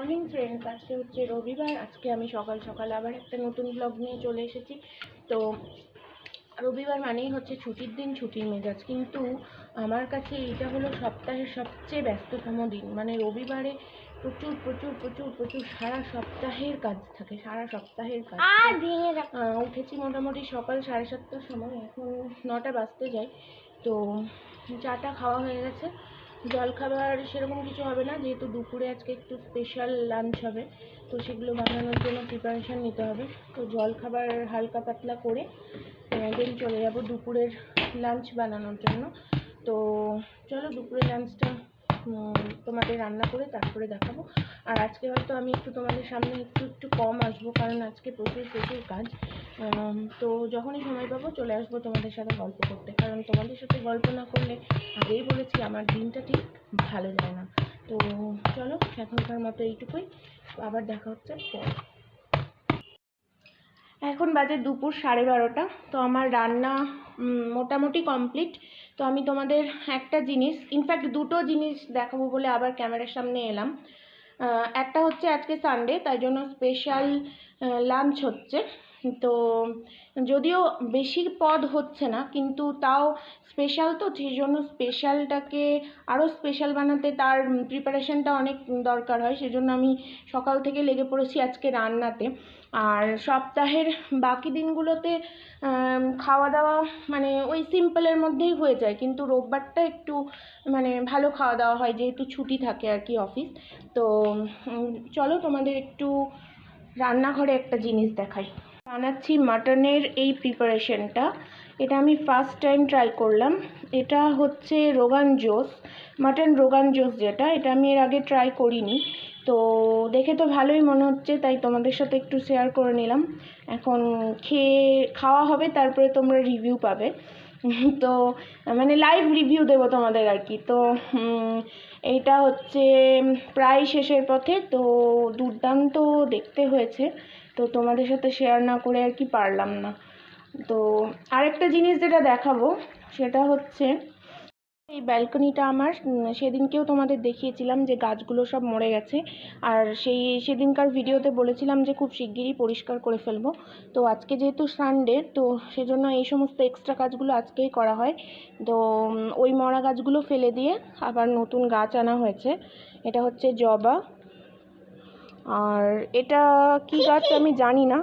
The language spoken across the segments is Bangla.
মর্নিং ফ্রেন্ডস আজকে হচ্ছে রবিবার। আজকে আমি সকাল সকাল আবার একটা নতুন ব্লগ নিয়ে চলে এসেছি। তো রবিবার মানেই হচ্ছে ছুটির দিন ছুটির মেজাজ। কিন্তু আমার কাছে এইটা হলো সপ্তাহের সবচেয়ে ব্যস্ততম দিন। মানে রবিবারে প্রচুর প্রচুর প্রচুর প্রচুর সারা সপ্তাহের কাজ থাকে সারা সপ্তাহের কাজ। উঠেছি মোটামুটি সকাল সাড়ে সাতটার সময়। এখন নটা বাজতে যায়। তো চাটা খাওয়া হয়ে গেছে। জলখাবার সেরকম কিছু হবে না, যেহেতু দুপুরে আজকে একটু স্পেশাল লাঞ্চ হবে, তো সেগুলো বানানোর জন্য প্রিপারেশান নিতে হবে। তো জলখাবার হালকা পাতলা করে দেন চলে যাব দুপুরের লাঞ্চ বানানোর জন্য। তো চলো দুপুরের লাঞ্চটা তোমাদের রান্না করে তারপরে দেখাবো। আর আজকে হয়তো আমি একটু তোমাদের সামনে একটু একটু কম আসব, কারণ আজকে প্রচুর প্রচুর কাজ। তো যখনই সময় পাবো চলে আসব তোমাদের সাথে গল্প করতে, কারণ তোমাদের সাথে গল্প না করলে আগেই বলেছি আমার দিনটা ঠিক ভালো যায় না। তো চলো, এখনকার মতো এইটুকুই। আবার দেখা হচ্ছে পরে। এখন বাজে দুপুর সাড়ে বারোটা, তো আমার রান্না মোটামুটি কমপ্লিট তো আমি তোমাদের একটা জিনিস ইনফ্যাক্ট দুটো জিনিস দেখাবো বলে আবার ক্যামেরার সামনে এলাম। একটা হচ্ছে আজকে সানডে তাই জন্য স্পেশাল লাঞ্চ হচ্ছে। তো যদিও বেশি পদ হচ্ছে না, কিন্তু তাও স্পেশাল তো, সেই জন্য স্পেশালটাকে আরও স্পেশাল বানাতে তার প্রিপারেশনটা অনেক দরকার হয় সেজন্য আমি সকাল থেকে লেগে পড়েছি আজকে রান্নাতে। আর সপ্তাহের বাকি দিনগুলোতে খাওয়া দাওয়া মানে ওই সিম্পলের মধ্যেই হয়ে যায়, কিন্তু রোববারটা একটু মানে ভালো খাওয়া দাওয়া হয়, যেহেতু ছুটি থাকে আর কি অফিস তো চলো তোমাদের একটু রান্নাঘরে একটা জিনিস দেখাই। বানাচ্ছি মাটনের এই প্রিপারেশনটা এটা আমি ফার্স্ট টাইম ট্রাই করলাম। এটা হচ্ছে রোগান জোস, মাটন রোগান জোস যেটা, এটা আমি এর আগে ট্রাই করিনি। তো দেখে তো ভালোই মনে হচ্ছে, তাই তোমাদের সাথে একটু শেয়ার করে নিলাম। এখন খেয়ে, খাওয়া হবে, তারপরে তোমরা রিভিউ পাবে। তো মানে লাইভ রিভিউ দেবো তোমাদের আর কি। তো এইটা হচ্ছে প্রায় শেষের পথে। তো দুর্দান্ত দেখতে হয়েছে। তো তোমাদের সাথে শেয়ার না করে আর কি পারলাম না। তো আরেকটা জিনিস যেটা দেখাবো, সেটা হচ্ছে এই ব্যালকনিটা আমার সেদিনকেও তোমাদের দেখিয়েছিলাম যে গাছগুলো সব মরে গেছে। আর সেই, সেদিনকার ভিডিওতে বলেছিলাম যে খুব শিগগিরই পরিষ্কার করে ফেলব। তো আজকে যেহেতু সানডে তো সেজন্য এই সমস্ত এক্সট্রা কাজগুলো আজকেই করা হয়। তো ওই মরা গাছগুলো ফেলে দিয়ে আবার নতুন গাছ আনা হয়েছে। এটা হচ্ছে জবা। আর এটা কি গাছ আমি জানি না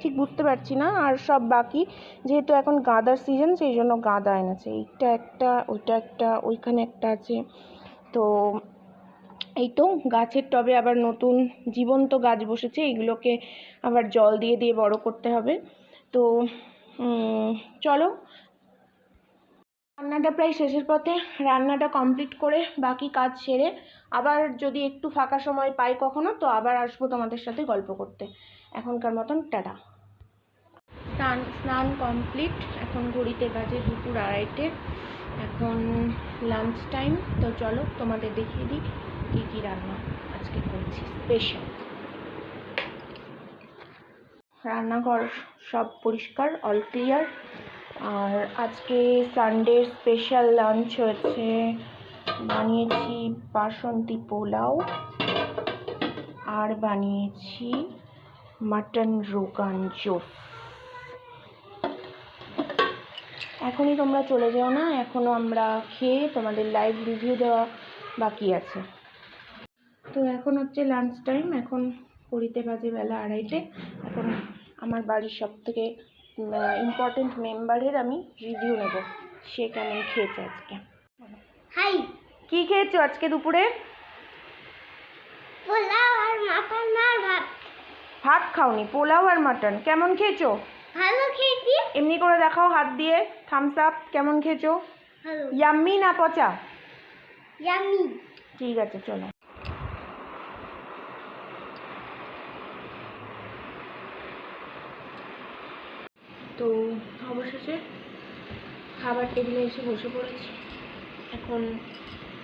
ঠিক বুঝতে পারছি না, আর সব বাকি, যেহেতু এখন গাঁদার সিজন সেই জন্য গাঁদা এনেছে। এইটা একটা, ওইটা একটা, ওইখানে একটা আছে। তো এই তো গাছের টবে আবার নতুন জীবন্ত গাছ বসেছে এগুলোকে আবার জল দিয়ে দিয়ে বড় করতে হবে। তো চলো রান্নাটা প্রায় শেষের পথে রান্নাটা কমপ্লিট করে বাকি কাজ সেরে আবার যদি একটু ফাঁকা সময় পাই কখনো তো আবার আসব তোমাদের সাথে গল্প করতে। এখনকার মতন টাটা। স্নান স্নান কমপ্লিট এখন ঘড়িতে বাজে দুপুর আড়াইটে। এখন লাঞ্চ টাইম তো চলো তোমাদের দেখিয়ে দিই কী কী রান্না আজকে করছি। স্পেশাল রান্নাঘর সব পরিষ্কার অল ক্লিয়ার আর আজকে সানডের স্পেশাল লাঞ্চ হয়েছে। বানিয়েছি বাসন্তী পোলাও আর বানিয়েছি মাটন রোগান জোস। এখনই তোমরা চলে যাও না, এখনও আমরা খেয়ে তোমাদের লাইভ রিভিউ দেওয়া বাকি আছে। তো এখন হচ্ছে লাঞ্চ টাইম এখন কুড়িতে বাজে বেলা আড়াইটে। এখন আমার বাড়ির সব থেকে ইম্পর্টেন্ট মেম্বারের আমি রিভিউ নেব। সে কেমন খেয়েছে আজকে? হাই। কি খেয়েছো আজকে দুপুরে? পোলাও আর মাটন আর ভাত। ভাত খাওনি পোলাও আর মাটন। কেমন খেয়েছো? ভালো খেয়েছি। এমনি করে দেখাও হাত দিয়ে থামস আপ কেমন খেয়েছো? ভালো। ইয়াম্মি না পচা? ইয়ামি ঠিক আছে চলো। তো অবশেষে খাবার টেবিলে এসে বসে পড়েছি। এখন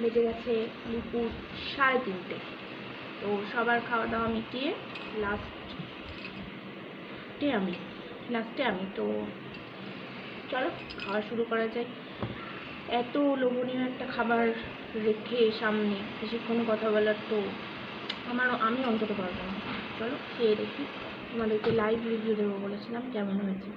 বেজে গেছে দুপুর সাড়ে তিনটে। তো সবার খাওয়া দাওয়া মিটিয়ে লাস্টে আমি লাস্টে আমি। তো চলো, খাওয়া শুরু করা যায় এত লোভনীয় একটা খাবার রেখে সামনে বেশিক্ষণ কথা বলার তো আমার আমি অন্তত পারব না। চলো, খেয়ে দেখি। তোমাদেরকে লাইভ রিভিউ দেবো বলেছিলাম, কেমন হয়েছে।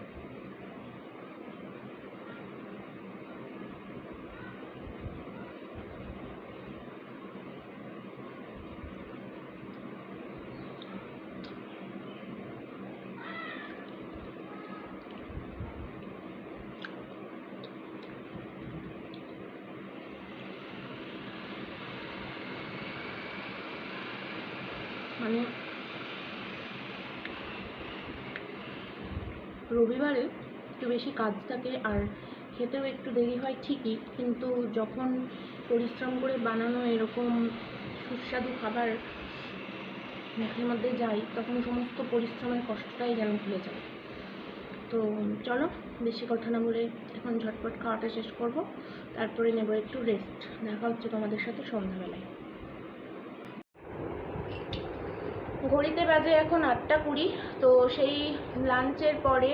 মানে রবিবারে একটু বেশি কাজ থাকে আর খেতেও একটু দেরি হয় ঠিকই, কিন্তু যখন পরিশ্রম করে বানানো এরকম সুস্বাদু খাবার মুখের মধ্যে যাই, তখন সমস্ত পরিশ্রমের কষ্টটাই যেন ভুলে যায় তো চলো, বেশি কথা না বলে এখন ঝটপট খাওয়াটা শেষ করব, তারপরে নেব একটু রেস্ট দেখা হচ্ছে তোমাদের সাথে সন্ধ্যাবেলায়। ঘড়িতে বাজে এখন আটটা কুড়ি, তো সেই লাঞ্চের পরে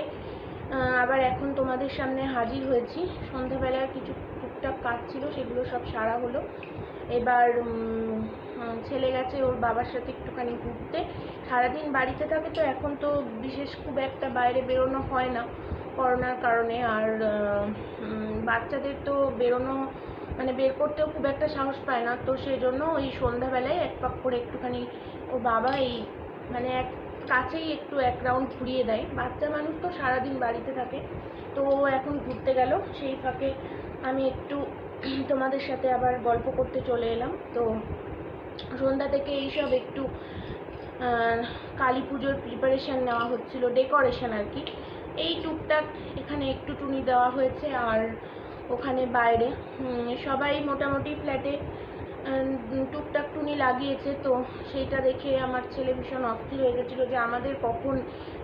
আবার এখন তোমাদের সামনে হাজির হয়েছি। সন্ধ্যাবেলার কিছু টুকটাক কাজ ছিল, সেগুলো সব সারা হলো। এবার ছেলে গেছে ওর বাবার সাথে একটুখানি ঘুরতে। সারাদিন বাড়িতে থাকে তো এখন তো বিশেষ খুব একটা বাইরে বেরোনো হয় না, করোনার কারণে। আর বাচ্চাদের তো বেরোনো মানে বের করতেও খুব একটা সাহস পায় না। তো সেই জন্য ওই সন্ধ্যাবেলায় এক পাক করে একটুখানি ও বাবা এই মানে এক কাছেই একটু এক রাউন্ড ঘুরিয়ে দেয়। বাচ্চা মানুষ তো সারাদিন বাড়িতে থাকে। তো ও এখন ঘুরতে গেল। সেই ফাঁকে আমি একটু তোমাদের সাথে আবার গল্প করতে চলে এলাম। তো সন্ধ্যা থেকে এইসব একটু কালী পুজোর প্রিপারেশন নেওয়া হচ্ছিল ডেকোরেশন আর কি। এই টুকটাক এখানে একটু টুনি দেওয়া হয়েছে। আর ওখানে বাইরে। সবাই মোটামুটি ফ্ল্যাটে টুকটাক টুনি লাগিয়েছে তো সেইটা দেখে আমার ছেলে ভীষণ অস্থির হয়ে গেছিল যে আমাদের কখন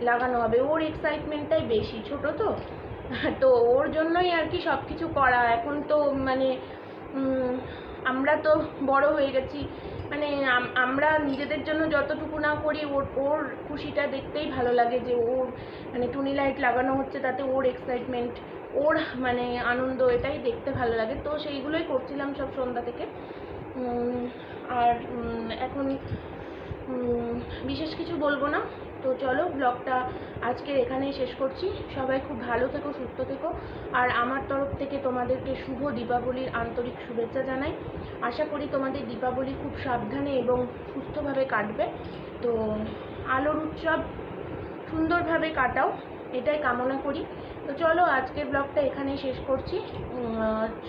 লাগানো হবে। ওর এক্সাইটমেন্টটাই বেশি, ছোট তো। তো ওর জন্যই আর কি সব কিছু করা। এখন তো মানে আমরা তো বড় হয়ে গেছি। মানে আমরা নিজেদের জন্য যতটুকু না করি, ওর ওর খুশিটা দেখতেই ভালো লাগে যে ওর মানে টুনি লাইট লাগানো হচ্ছে তাতে ওর এক্সাইটমেন্ট ওর মানে আনন্দ এটাই দেখতে ভালো লাগে। তো সেইগুলোই করছিলাম সব সন্ধ্যা থেকে। আর এখন বিশেষ কিছু বলব না। তো চলো ব্লগটা আজকে এখানেই শেষ করছি। সবাই খুব ভালো থেকো, সুস্থ থেকো। আর আমার তরফ থেকে তোমাদেরকে শুভ দীপাবলির আন্তরিক শুভেচ্ছা জানাই। আশা করি তোমাদের দীপাবলি খুব সাবধানে এবং সুস্থভাবে কাটবে। তো আলোর উৎসব সুন্দরভাবে কাটাও। এটাই কামনা করি। তো চলো, আজকের ব্লগটা এখানেই শেষ করছি।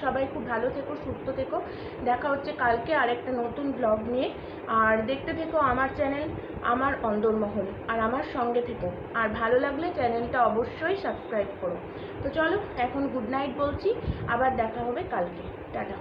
সবাই খুব ভালো থেকো, সুস্থ থেকো। দেখা হচ্ছে কালকে আরেকটা নতুন ব্লগ নিয়ে। আর দেখতে থেকো আমার চ্যানেল, আমার অন্দরমহল, আর আমার সঙ্গে থেকো। আর ভালো লাগলে চ্যানেলটা অবশ্যই সাবস্ক্রাইব করো। তো চলো, এখন গুড নাইট বলছি। আবার দেখা হবে কালকে। টাটা।